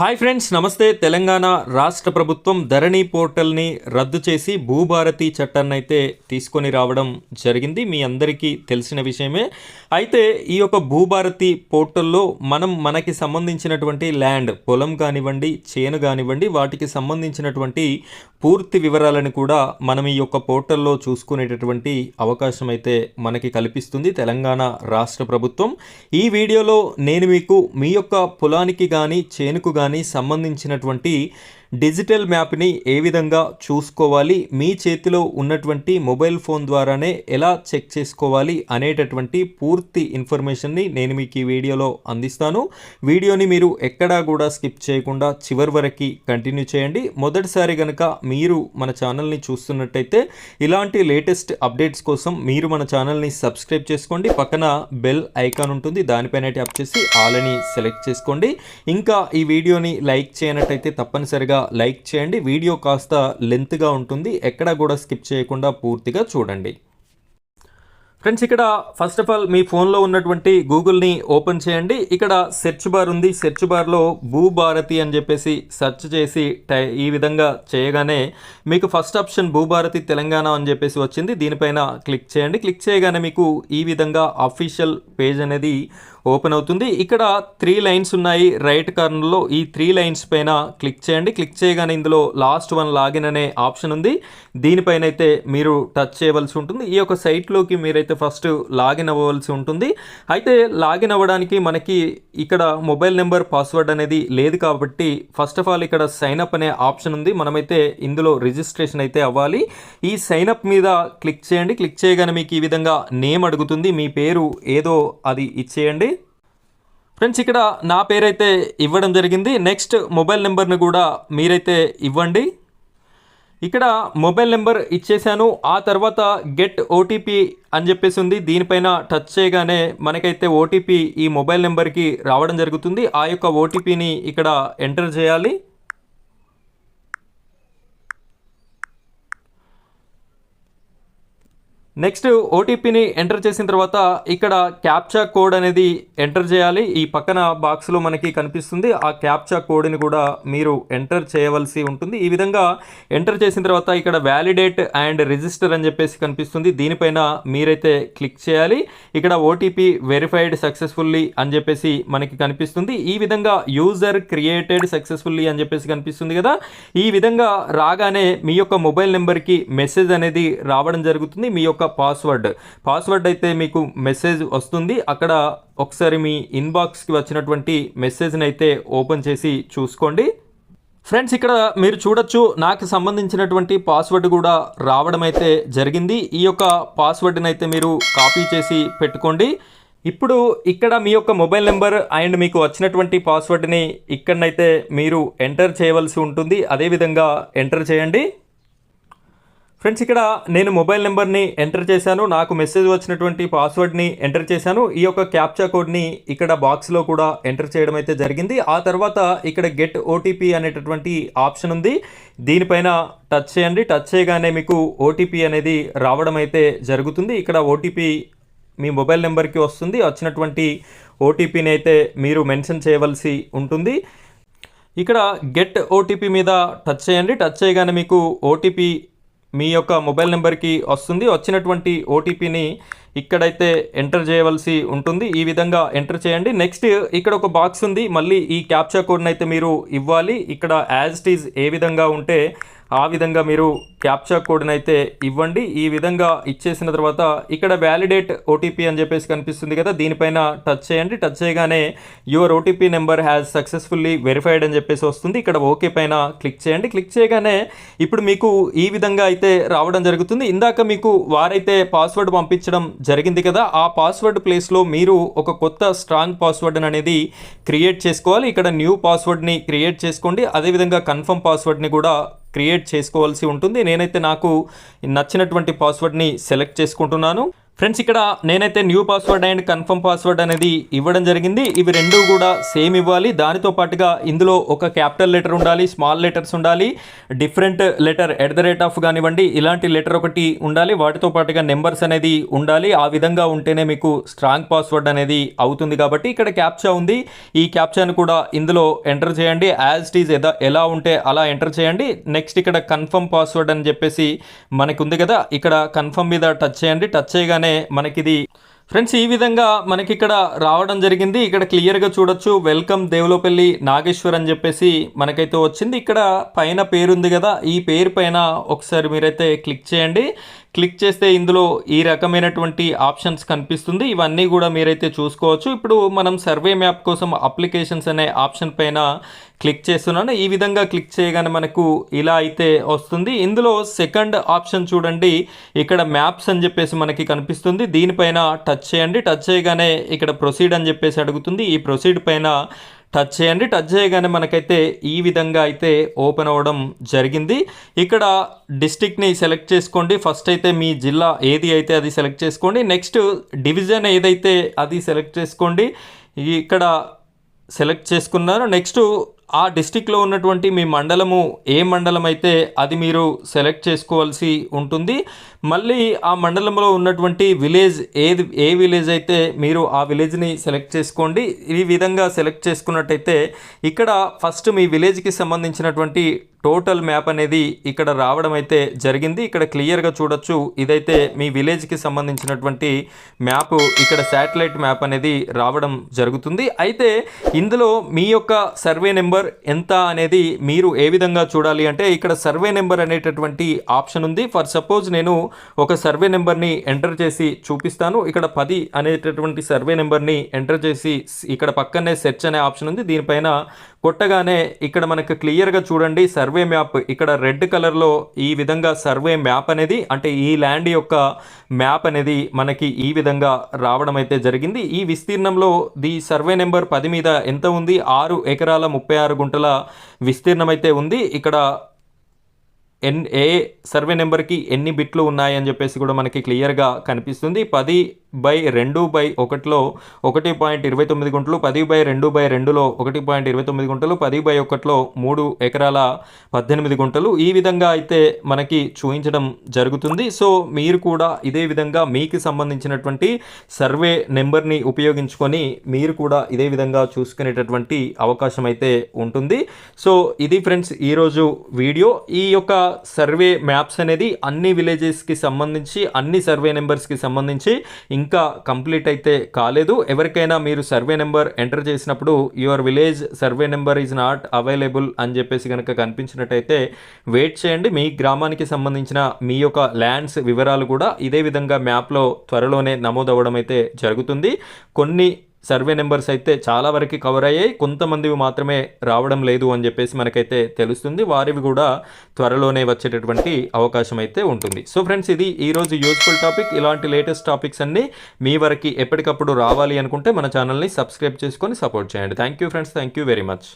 Hi friends నమస్తే. తెలంగాణ రాష్ట్ర ప్రభుత్వం ధరణి పోర్టల్ని రద్దు చేసి భూభారతి చట్టాన్ని అయితే తీసుకొని రావడం జరిగింది. మీ అందరికీ తెలిసిన విషయమే. అయితే ఈ యొక్క భూభారతి పోర్టల్లో మనం మనకి సంబంధించినటువంటి ల్యాండ్ పొలం కానివ్వండి చేను కానివ్వండి వాటికి సంబంధించినటువంటి పూర్తి వివరాలను కూడా మనం ఈ యొక్క పోర్టల్లో చూసుకునేటటువంటి అవకాశం అయితే మనకి కల్పిస్తుంది తెలంగాణ రాష్ట్ర ప్రభుత్వం. ఈ వీడియోలో నేను మీకు మీ యొక్క పొలానికి కానీ చేనుకు కానీ సంబంధించినటువంటి డిజిటల్ మ్యాప్ని ఏ విధంగా చూసుకోవాలి మీ చేతిలో ఉన్నటువంటి మొబైల్ ఫోన్ ద్వారానే ఎలా చెక్ చేసుకోవాలి అనేటటువంటి పూర్తి ఇన్ఫర్మేషన్ని నేను మీకు ఈ వీడియోలో అందిస్తాను. వీడియోని మీరు ఎక్కడా కూడా స్కిప్ చేయకుండా చివరి వరకు కంటిన్యూ చేయండి. మొదటిసారి కనుక మీరు మన ఛానల్ని చూస్తున్నట్టయితే ఇలాంటి లేటెస్ట్ అప్డేట్స్ కోసం మీరు మన ఛానల్ని సబ్స్క్రైబ్ చేసుకోండి. పక్కన బెల్ ఐకాన్ ఉంటుంది దానిపైన ట్యాప్ చేసి ఆల్ అని సెలెక్ట్ చేసుకోండి. ఇంకా ఈ వీడియోని లైక్ చేయనట్టయితే తప్పనిసరిగా లైక్ చేయండి. వీడియో కాస్త లెంత్గా ఉంటుంది. ఎక్కడ కూడా స్కిప్ చేయకుండా పూర్తిగా చూడండి. ఫ్రెండ్స్ ఇక్కడ ఫస్ట్ ఆఫ్ ఆల్ మీ ఫోన్లో ఉన్నటువంటి గూగుల్ని ఓపెన్ చేయండి. ఇక్కడ సెర్చ్ బార్ ఉంది. సెర్చ్ బార్లో భూభారతి అని చెప్పేసి సెర్చ్ చేసి టై ఈ విధంగా చేయగానే మీకు ఫస్ట్ ఆప్షన్ భూభారతి తెలంగాణ అని చెప్పేసి వచ్చింది. దీనిపైన క్లిక్ చేయండి. క్లిక్ చేయగానే మీకు ఈ విధంగా అఫీషియల్ పేజ్ అనేది ఓపెన్ అవుతుంది. ఇక్కడ త్రీ లైన్స్ ఉన్నాయి. రైట్ కార్నర్లో ఈ త్రీ లైన్స్ పైన క్లిక్ చేయండి. క్లిక్ చేయగానే ఇందులో లాస్ట్ వన్ లాగిన్ అనే ఆప్షన్ ఉంది. దీనిపైన అయితే మీరు టచ్ చేయవలసి ఉంటుంది. ఈ యొక్క సైట్లోకి మీరైతే ఫస్ట్ లాగిన్ అవ్వవలసి ఉంటుంది. అయితే లాగిన్ అవ్వడానికి మనకి ఇక్కడ మొబైల్ నెంబర్ పాస్వర్డ్ అనేది లేదు కాబట్టి ఫస్ట్ ఆఫ్ ఆల్ ఇక్కడ సైన్ అప్ అనే ఆప్షన్ ఉంది. మనమైతే ఇందులో రిజిస్ట్రేషన్ అయితే అవ్వాలి. ఈ సైన్ అప్ మీద క్లిక్ చేయండి. క్లిక్ చేయగానే మీకు ఈ విధంగా నేమ్ అడుగుతుంది. మీ పేరు ఏదో అది ఇచ్చేయండి. ఫ్రెండ్స్ ఇక్కడ నా పేరైతే ఇవ్వడం జరిగింది. నెక్స్ట్ మొబైల్ నెంబర్ని కూడా మీరైతే ఇవ్వండి. ఇక్కడ మొబైల్ నెంబర్ ఇచ్చేసాను ఆ తర్వాత గెట్ ఓటీపీ అని చెప్పేసి ఉంది. దీనిపైన టచ్ చేయగానే మనకైతే ఓటీపీ ఈ మొబైల్ నెంబర్కి రావడం జరుగుతుంది. ఆ యొక్క ఓటీపీని ఇక్కడ ఎంటర్ చేయాలి. నెక్స్ట్ ఓటీపీని ఎంటర్ చేసిన తర్వాత ఇక్కడ క్యాప్చా కోడ్ అనేది ఎంటర్ చేయాలి. ఈ పక్కన బాక్స్లో మనకి కనిపిస్తుంది. ఆ క్యాప్చా కోడ్ని కూడా మీరు ఎంటర్ చేయవలసి ఉంటుంది. ఈ విధంగా ఎంటర్ చేసిన తర్వాత ఇక్కడ వ్యాలిడేట్ అండ్ రిజిస్టర్ అని చెప్పేసి కనిపిస్తుంది. దీనిపైన మీరైతే క్లిక్ చేయాలి. ఇక్కడ ఓటీపీ వెరిఫైడ్ సక్సెస్ఫుల్లీ అని చెప్పేసి మనకి కనిపిస్తుంది. ఈ విధంగా యూజర్ క్రియేటెడ్ సక్సెస్ఫుల్లీ అని చెప్పేసి కనిపిస్తుంది కదా. ఈ విధంగా రాగానే మీ యొక్క మొబైల్ నెంబర్కి మెసేజ్ అనేది రావడం జరుగుతుంది. మీ యొక్క పాస్వర్డ్ పాస్వర్డ్ అయితే మీకు మెసేజ్ వస్తుంది. అక్కడ ఒకసారి మీ ఇన్బాక్స్కి వచ్చినటువంటి మెసేజ్ని అయితే ఓపెన్ చేసి చూసుకోండి. ఫ్రెండ్స్ ఇక్కడ మీరు చూడొచ్చు నాకు సంబంధించినటువంటి పాస్వర్డ్ కూడా రావడం అయితే జరిగింది. ఈ యొక్క పాస్వర్డ్ని అయితే మీరు కాపీ చేసి పెట్టుకోండి. ఇప్పుడు ఇక్కడ మీ యొక్క మొబైల్ నెంబర్ అండ్ మీకు వచ్చినటువంటి పాస్వర్డ్ని ఇక్కడనైతే మీరు ఎంటర్ చేయవలసి ఉంటుంది. అదేవిధంగా ఎంటర్ చేయండి. ఫ్రెండ్స్ ఇక్కడ నేను మొబైల్ నెంబర్ని ఎంటర్ చేశాను. నాకు మెసేజ్ వచ్చినటువంటి పాస్వర్డ్ని ఎంటర్ చేశాను. ఈ యొక్క క్యాప్చా కోడ్ని ఇక్కడ బాక్స్లో కూడా ఎంటర్ చేయడం అయితే జరిగింది. ఆ తర్వాత ఇక్కడ గెట్ ఓటీపీ అనేటటువంటి ఆప్షన్ ఉంది. దీనిపైన టచ్ చేయండి. టచ్ చేయగానే మీకు ఓటీపీ అనేది రావడం అయితే జరుగుతుంది. ఇక్కడ ఓటీపీ మీ మొబైల్ నెంబర్కి వస్తుంది. వచ్చినటువంటి ఓటీపీని అయితే మీరు మెన్షన్ చేయవలసి ఉంటుంది. ఇక్కడ గెట్ ఓటీపీ మీద టచ్ చేయండి. టచ్ చేయగానే మీకు ఓటీపీ మీ యొక్క మొబైల్ నెంబర్కి వస్తుంది. వచ్చినటువంటి ఓటీపీని ఇక్కడైతే ఎంటర్ చేయవలసి ఉంటుంది. ఈ విధంగా ఎంటర్ చేయండి. నెక్స్ట్ ఇక్కడ ఒక బాక్స్ ఉంది. మళ్ళీ ఈ క్యాప్చా కోడ్ని అయితే మీరు ఇవ్వాలి. ఇక్కడ యాజ్ ఇట్ ఈజ్ ఏ విధంగా ఉంటే ఆ విధంగా మీరు క్యాప్చా కోడ్ని అయితే ఇవ్వండి. ఈ విధంగా ఇచ్చేసిన తర్వాత ఇక్కడ వ్యాలిడేట్ ఓటీపీ అని చెప్పేసి కనిపిస్తుంది కదా దీనిపైన టచ్ చేయండి. టచ్ చేయగానే your OTP number has successfully verified అని చెప్పేసి వస్తుంది. ఇక్కడ ఓకే పైన క్లిక్ చేయండి. క్లిక్ చేయగానే ఇప్పుడు మీకు ఈ విధంగా అయితే రావడం జరుగుతుంది. ఇందాక మీకు వారైతే పాస్వర్డ్ పంపించడం జరిగింది కదా ఆ పాస్వర్డ్ ప్లేస్లో మీరు ఒక కొత్త స్ట్రాంగ్ పాస్వర్డ్ అనేది క్రియేట్ చేసుకోవాలి. ఇక్కడ న్యూ పాస్వర్డ్ని క్రియేట్ చేసుకోండి. అదేవిధంగా కన్ఫర్మ్ పాస్వర్డ్ని కూడా క్రియేట్ చేసుకోవాల్సి ఉంటుంది. నేనైతే నాకు నచ్చినటువంటి పాస్వర్డ్ని సెలెక్ట్ చేసుకుంటున్నాను. ఫ్రెండ్స్ ఇక్కడ నేనైతే new password and confirm password అనేది ఇవ్వడం జరిగింది. ఇవి రెండు కూడా సేమ్ ఇవ్వాలి. దానితో పాటుగా ఇందులో ఒక క్యాపిటల్ లెటర్ ఉండాలి స్మాల్ లెటర్స్ ఉండాలి different letter at the rate of కానివ్వండి ఇలాంటి లెటర్ ఒకటి ఉండాలి. వాటితో పాటుగా నెంబర్స్ అనేది ఉండాలి. ఆ విధంగా ఉంటేనే మీకు స్ట్రాంగ్ పాస్వర్డ్ అనేది అవుతుంది కాబట్టి ఇక్కడ క్యాప్చా ఉంది. ఈ క్యాప్చాను కూడా ఇందులో ఎంటర్ చేయండి. యాజ్ ఇట్ ఈజ్ ఎలా ఉంటే అలా ఎంటర్ చేయండి. నెక్స్ట్ ఇక్కడ కన్ఫర్మ్ పాస్వర్డ్ అని చెప్పేసి మనకు ఉంది కదా. ఇక్కడ కన్ఫర్మ్ మీద టచ్ చేయండి. టచ్ చేయగానే మనకిది ఫ్రెండ్స్ ఈ విధంగా మనకి ఇక్కడ రావడం జరిగింది. ఇక్కడ క్లియర్గా చూడొచ్చు. వెల్కమ్ దేవులపల్లి నాగేశ్వర్ అని చెప్పేసి మనకైతే వచ్చింది. ఇక్కడ పైన పేరు ఉంది కదా. ఈ పేరు పైన ఒకసారి మీరైతే క్లిక్ చేయండి. క్లిక్ చేస్తే ఇందులో ఈ రకమైనటువంటి ఆప్షన్స్ కనిపిస్తుంది. ఇవన్నీ కూడా మీరైతే చూసుకోవచ్చు. ఇప్పుడు మనం సర్వే మ్యాప్ కోసం అప్లికేషన్స్ అనే ఆప్షన్ పైన క్లిక్ చేస్తున్నాను. ఈ విధంగా క్లిక్ చేయగానే మనకు ఇలా అయితే వస్తుంది. ఇందులో సెకండ్ ఆప్షన్ చూడండి. ఇక్కడ మ్యాప్స్ అని చెప్పేసి మనకి కనిపిస్తుంది. దీనిపైన టచ్ చేయండి. టచ్ చేయగానే ఇక్కడ ప్రొసీడ్ అని చెప్పేసి అడుగుతుంది. ఈ ప్రొసీడ్ పైన టచ్ చేయండి. టచ్ చేయగానే మనకైతే ఈ విధంగా అయితే ఓపెన్ అవ్వడం జరిగింది. ఇక్కడ డిస్టిక్ని సెలెక్ట్ చేసుకోండి. ఫస్ట్ అయితే మీ జిల్లా ఏది అయితే అది సెలెక్ట్ చేసుకోండి. నెక్స్ట్ డివిజన్ ఏదైతే అది సెలెక్ట్ చేసుకోండి. ఇక్కడ సెలెక్ట్ చేసుకున్నారు నెక్స్ట్ ఆ డిస్టిక్లో ఉన్నటువంటి మీ మండలము ఏ మండలం అయితే అది మీరు సెలెక్ట్ చేసుకోవాల్సి ఉంటుంది. మళ్ళీ ఆ మండలంలో ఉన్నటువంటి విలేజ్ ఏది ఏ విలేజ్ అయితే మీరు ఆ విలేజ్ని సెలెక్ట్ చేసుకోండి. ఈ విధంగా సెలెక్ట్ చేసుకున్నట్టయితే ఇక్కడ ఫస్ట్ మీ విలేజ్కి సంబంధించినటువంటి టోటల్ మ్యాప్ అనేది ఇక్కడ రావడం అయితే జరిగింది. ఇక్కడ క్లియర్గా చూడొచ్చు. ఇదైతే మీ విలేజ్కి సంబంధించినటువంటి మ్యాప్. ఇక్కడ శాటిలైట్ మ్యాప్ అనేది రావడం జరుగుతుంది. అయితే ఇందులో మీ యొక్క సర్వే నెంబర్ ఎంత అనేది మీరు ఏ విధంగా చూడాలి అంటే ఇక్కడ సర్వే నెంబర్ అనేటటువంటి ఆప్షన్ ఉంది. ఫర్ సపోజ్ నేను ఒక సర్వే నెంబర్ని ఎంటర్ చేసి చూపిస్తాను. ఇక్కడ పది అనేటటువంటి సర్వే నెంబర్ని ఎంటర్ చేసి ఇక్కడ పక్కనే సెర్చ్ అనే ఆప్షన్ ఉంది. దీనిపైన కొట్టగానే ఇక్కడ మనకు క్లియర్గా చూడండి సర్వే మ్యాప్. ఇక్కడ రెడ్ కలర్లో ఈ విధంగా సర్వే మ్యాప్ అనేది అంటే ఈ ల్యాండ్ యొక్క మ్యాప్ అనేది మనకి ఈ విధంగా రావడం అయితే జరిగింది. ఈ విస్తీర్ణంలో ది సర్వే నెంబర్ పది మీద ఎంత ఉంది? ఆరు ఎకరాల ముప్పై ఆరు గుంటల విస్తీర్ణం అయితే ఉంది. ఇక్కడ ఎన్ ఏ సర్వే నెంబర్కి ఎన్ని బిట్లు ఉన్నాయని చెప్పేసి కూడా మనకి క్లియర్గా కనిపిస్తుంది. పది బై రెండు బై ఒకటిలో ఒకటి పాయింట్ ఇరవై తొమ్మిది గుంటలు పది బై రెండు బై రెండులో ఒకటి పాయింట్ ఇరవై తొమ్మిది గుంటలు పది బై ఒకటిలో మూడు ఎకరాల పద్దెనిమిది గుంటలు. ఈ విధంగా అయితే మనకి చూపించడం జరుగుతుంది. సో మీరు కూడా ఇదే విధంగా మీకు సంబంధించినటువంటి సర్వే నెంబర్ని ఉపయోగించుకొని మీరు కూడా ఇదే విధంగా చూసుకునేటటువంటి అవకాశం అయితే ఉంటుంది. సో ఇది ఫ్రెండ్స్ ఈరోజు వీడియో. ఈ యొక్క సర్వే మ్యాప్స్ అనేది అన్ని విలేజెస్కి సంబంధించి అన్ని సర్వే నెంబర్స్కి సంబంధించి ఇంకా కంప్లీట్ అయితే కాలేదు. ఎవరికైనా మీరు సర్వే నెంబర్ ఎంటర్ చేసినప్పుడు your village survey number is not available అని చెప్పేసి కనుక కనిపించినట్టయితే వెయిట్ చేయండి. మీ గ్రామానికి సంబంధించిన మీ యొక్క ల్యాండ్స్ వివరాలు కూడా ఇదే విధంగా మ్యాప్లో త్వరలోనే నమోదవ్వడం అయితే జరుగుతుంది. కొన్ని సర్వే నెంబర్స్ అయితే చాలా వరకు కవర్ అయ్యాయి. కొంతమందివి మాత్రమే రావడం లేదు అని చెప్పేసి మనకైతే తెలుస్తుంది. వారివి కూడా త్వరలోనే వచ్చేటటువంటి అవకాశం అయితే ఉంటుంది. సో ఫ్రెండ్స్ ఇది ఈరోజు యూస్ఫుల్ టాపిక్. ఇలాంటి లేటెస్ట్ టాపిక్స్ అన్నీ మీ వరకు ఎప్పటికప్పుడు రావాలి అనుకుంటే మన ఛానల్ని సబ్స్క్రైబ్ చేసుకొని సపోర్ట్ చేయండి. Thank you friends. Thank you very much.